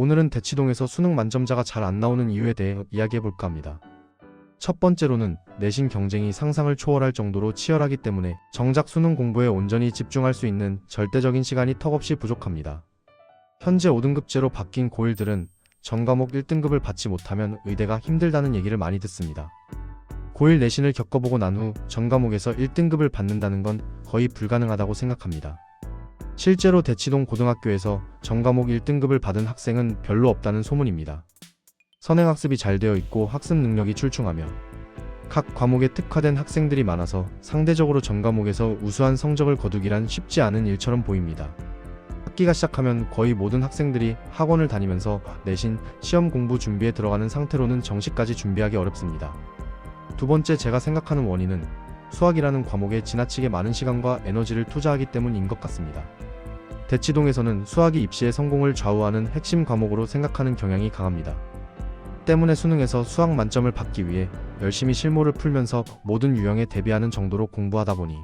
오늘은 대치동에서 수능 만점자가 잘 안 나오는 이유에 대해 이야기해 볼까 합니다. 첫 번째로는 내신 경쟁이 상상을 초월할 정도로 치열하기 때문에 정작 수능 공부에 온전히 집중할 수 있는 절대적인 시간이 턱없이 부족합니다. 현재 5등급제로 바뀐 고1들은 전 과목 1등급을 받지 못하면 의대가 힘들다는 얘기를 많이 듣습니다. 고1 내신을 겪어보고 난 후 전 과목에서 1등급을 받는다는 건 거의 불가능하다고 생각합니다. 실제로 대치동 고등학교에서 전 과목 1등급을 받은 학생은 별로 없다는 소문입니다. 선행학습이 잘 되어 있고 학습 능력이 출중하며 각 과목에 특화된 학생들이 많아서 상대적으로 전 과목에서 우수한 성적을 거두기란 쉽지 않은 일처럼 보입니다. 학기가 시작하면 거의 모든 학생들이 학원을 다니면서 내신 시험 공부 준비에 들어가는 상태로는 정시까지 준비하기 어렵습니다. 두 번째 제가 생각하는 원인은 수학이라는 과목에 지나치게 많은 시간과 에너지를 투자하기 때문인 것 같습니다. 대치동에서는 수학이 입시의 성공을 좌우하는 핵심 과목으로 생각하는 경향이 강합니다. 때문에 수능에서 수학 만점을 받기 위해 열심히 실무를 풀면서 모든 유형에 대비하는 정도로 공부하다 보니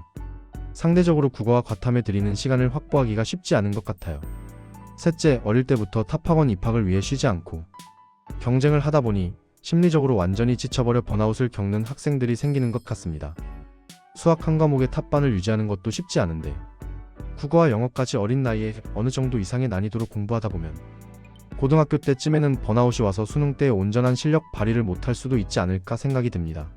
상대적으로 국어와 과탐에 들이는 시간을 확보하기가 쉽지 않은 것 같아요. 셋째, 어릴 때부터 탑학원 입학을 위해 쉬지 않고 경쟁을 하다 보니 심리적으로 완전히 지쳐버려 번아웃을 겪는 학생들이 생기는 것 같습니다. 수학 한 과목의 탑반을 유지하는 것도 쉽지 않은데 국어와 영어까지 어린 나이에 어느 정도 이상의 난이도로 공부하다 보면 고등학교 때쯤에는 번아웃이 와서 수능 때 온전한 실력 발휘를 못할 수도 있지 않을까 생각이 듭니다.